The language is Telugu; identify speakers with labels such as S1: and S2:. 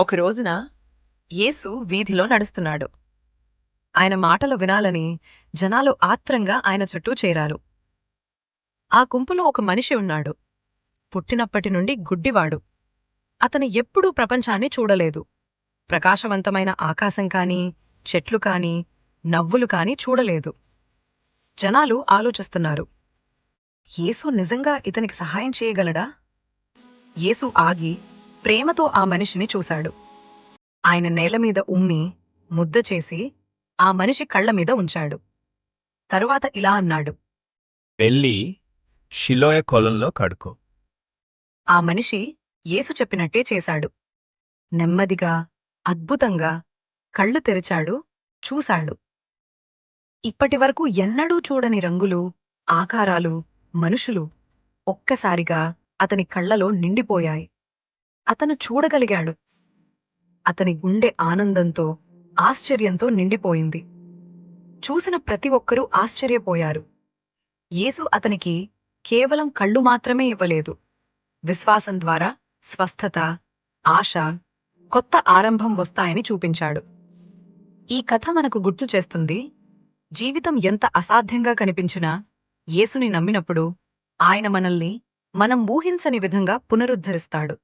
S1: ఒక రోజున యేసు వీధిలో నడుస్తున్నాడు. ఆయన మాటలు వినాలని జనాలు ఆత్రంగా ఆయన చుట్టూ చేరారు. ఆ గుంపులో ఒక మనిషి ఉన్నాడు. పుట్టినప్పటి నుండి గుడ్డివాడు. అతను ఎప్పుడూ ప్రపంచాన్ని చూడలేదు. ప్రకాశవంతమైన ఆకాశం కాని చెట్లు కాని నవ్వులు కాని చూడలేదు. జనాలు ఆలోచిస్తున్నారు. యేసు నిజంగా ఇతనికి సహాయం చేయగలడా? యేసు ఆగి ప్రేమతో ఆ మనిషిని చూశాడు. ఆయన నేల మీద ఉమ్మి ముద్ద చేసి ఆ మనిషి కళ్ళ మీద ఉంచాడు. తరువాత ఇలా అన్నాడు.
S2: వెళ్ళి షిలోయ కొలంలో కడుకో.
S1: ఆ మనిషి యేసు చెప్పినట్టే చేశాడు. నెమ్మదిగా అద్భుతంగా కళ్ళు తెరిచాడు చూశాడు. ఇప్పటివరకు ఎన్నడూ చూడని రంగులు ఆకారాలు మనుషులు ఒక్కసారిగా అతని కళ్ళలో నిండిపోయాయి. అతను చూడగలిగాడు. అతని గుండె ఆనందంతో ఆశ్చర్యంతో నిండిపోయింది. చూసిన ప్రతి ఒక్కరూ ఆశ్చర్యపోయారు. యేసు అతనికి కేవలం కళ్ళు మాత్రమే ఇవ్వలేదు. విశ్వాసం ద్వారా స్వస్థత ఆశ కొత్త ఆరంభం వస్తాయని చూపించాడు. ఈ కథ మనకు గుర్తు చేస్తుంది జీవితం ఎంత అసాధ్యంగా కనిపించినా యేసుని నమ్మినప్పుడు ఆయన మనల్ని మనం ఊహించని విధంగా పునరుద్ధరిస్తాడు.